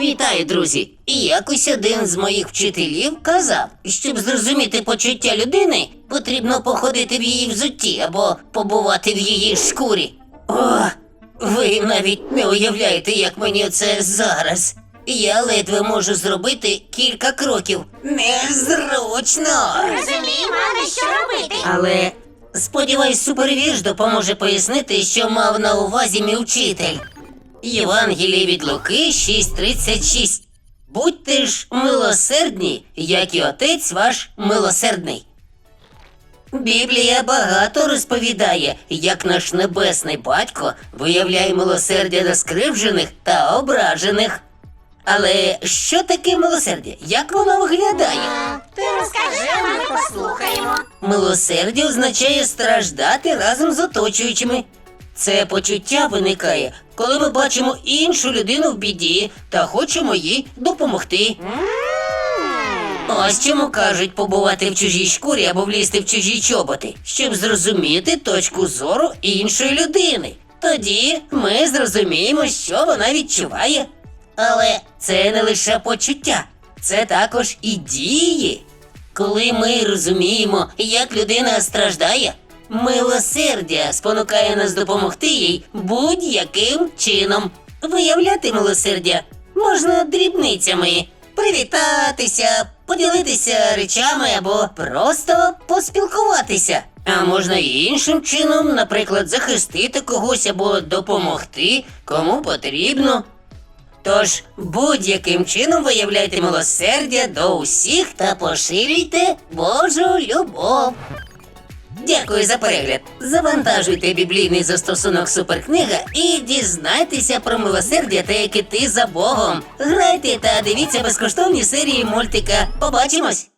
Вітаю, друзі! Якось один з моїх вчителів казав, щоб зрозуміти почуття людини, потрібно походити в її взутті або побувати в її шкурі. О, ви навіть не уявляєте, як мені це зараз. Я ледве можу зробити кілька кроків. Незручно! Розуміємо, але що робити? Але сподіваюсь, супервіж допоможе пояснити, що мав на увазі мій вчитель. Євангеліє від Луки 6.36. Будьте ж милосердні, як і отець ваш милосердний. Біблія багато розповідає, як наш небесний батько виявляє милосердя до скривджених та ображених. Але що таке милосердя? Як воно виглядає? Ти розкажи, а ми послухаємо. Милосердя означає страждати разом з оточуючими. Це почуття виникає, коли ми бачимо іншу людину в біді та хочемо їй допомогти. Ось чому кажуть побувати в чужій шкурі або влізти в чужі чоботи, щоб зрозуміти точку зору іншої людини. Тоді ми зрозуміємо, що вона відчуває. Але це не лише почуття, це також і дії. Коли ми розуміємо, як людина страждає, милосердя спонукає нас допомогти їй будь-яким чином. Виявляти милосердя можна дрібницями, привітатися, поділитися речами або просто поспілкуватися. А можна і іншим чином, наприклад, захистити когось або допомогти, кому потрібно. Тож будь-яким чином виявляйте милосердя до усіх та поширюйте Божу любов. Дякую за перегляд. Завантажуйте біблійний застосунок Суперкнига і дізнайтеся про милосердя та як іти за Богом. Грайте та дивіться безкоштовні серії мультика. Побачимось!